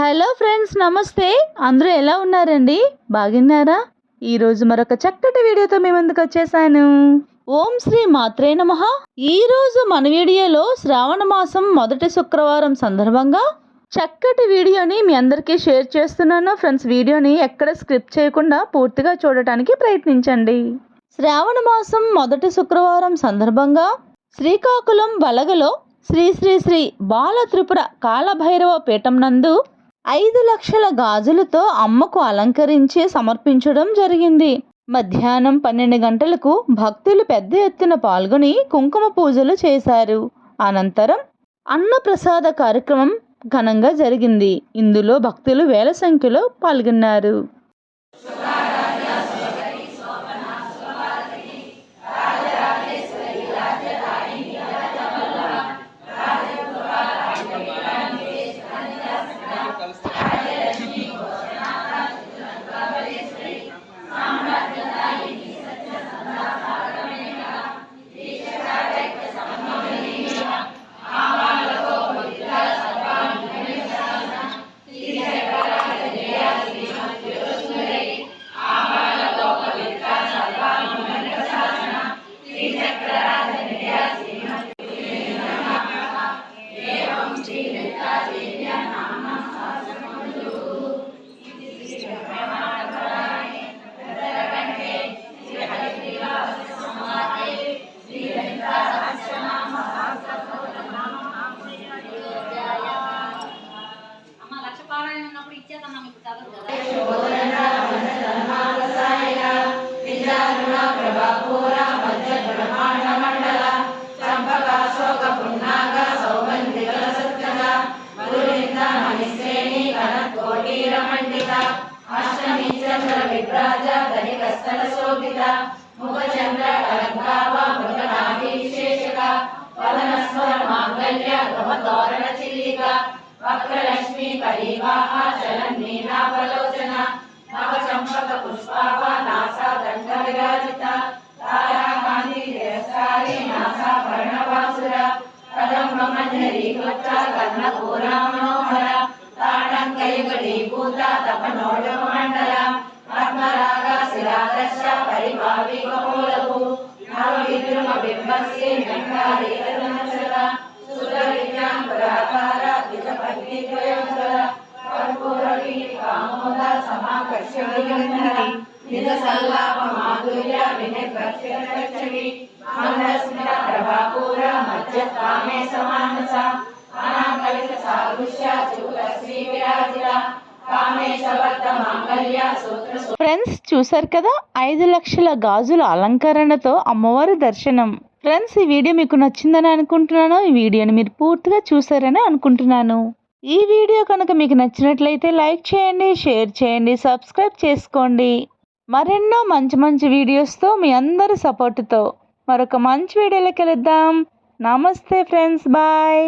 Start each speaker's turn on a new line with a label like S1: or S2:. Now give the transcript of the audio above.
S1: Hello friends నమస్తే. అందరూ ఎలా ఉన్నారండి? బాగున్నారా? ఈరోజు మరొక చక్కటి వీడియోతో మీ ముందుకు వచ్చేసాను. ఓం శ్రీ మాత్రే నమ. ఈరోజు మన వీడియోలో శ్రావణ మాసం మొదటి శుక్రవారం సందర్భంగా చక్కటి వీడియోని మీ అందరికీ షేర్ చేస్తున్నాను. ఫ్రెండ్స్ వీడియోని ఎక్కడ స్క్రిప్ట్ చేయకుండా పూర్తిగా చూడటానికి ప్రయత్నించండి. శ్రావణ మాసం మొదటి శుక్రవారం సందర్భంగా శ్రీకాకుళం బలగలో శ్రీ శ్రీ శ్రీ బాల త్రిపుర కాలభైరవ పీఠం నందు ఐదు లక్షల గాజులతో అమ్మకు అలంకరించి సమర్పించడం జరిగింది. మధ్యాహ్నం పన్నెండు గంటలకు భక్తులు పెద్ద ఎత్తున పాల్గొని కుంకుమ పూజలు చేశారు. అనంతరం అన్నప్రసాద కార్యక్రమం ఘనంగా జరిగింది. ఇందులో భక్తులు వేల సంఖ్యలో పాల్గొన్నారు.
S2: చంద్ర విభ్రాజ ధనికస్తన శోభిత ముఖ చంద్ర అలంకావ మృగనాభి విశేషక పదన స్వర మాంగల్య గమ తోరణ చిల్లిక. వక్రలక్ష్మి పరివాహ చలం నీనాపలోచన నవ చంపక పుష్పాభ నాసా దండ విరాజిత తారాకాంతి నిరసారి కర్ణ ఘోరా మనోహర కైబలి పూత తపనోడ మండల ఆత్మరాగ శిరాదర్శ పరిభావి బింబస్య సుర విజ్ఞాన పురాకార ద్విజ కామోద నిజ సల్లాప మాధుర్య వినయ ప్రభాపూర మధ్య కామే సమా
S1: ఫ్రెండ్స్ చూసారు కదా? ఐదు లక్షల గాజుల అలంకరణతో అమ్మవారి దర్శనం. ఫ్రెండ్స్ ఈ వీడియో మీకు నచ్చిందని అనుకుంటున్నాను. ఈ వీడియోని మీరు పూర్తిగా చూసారని అనుకుంటున్నాను. ఈ వీడియో కనుక మీకు నచ్చినట్లయితే లైక్ చేయండి షేర్ చేయండి సబ్స్క్రైబ్ చేసుకోండి. మరెన్నో మంచి మంచి వీడియోస్తో మీ అందరి సపోర్టుతో మరొక మంచి వీడియోలో కలుద్దాం. నమస్తే ఫ్రెండ్స్ బాయ్.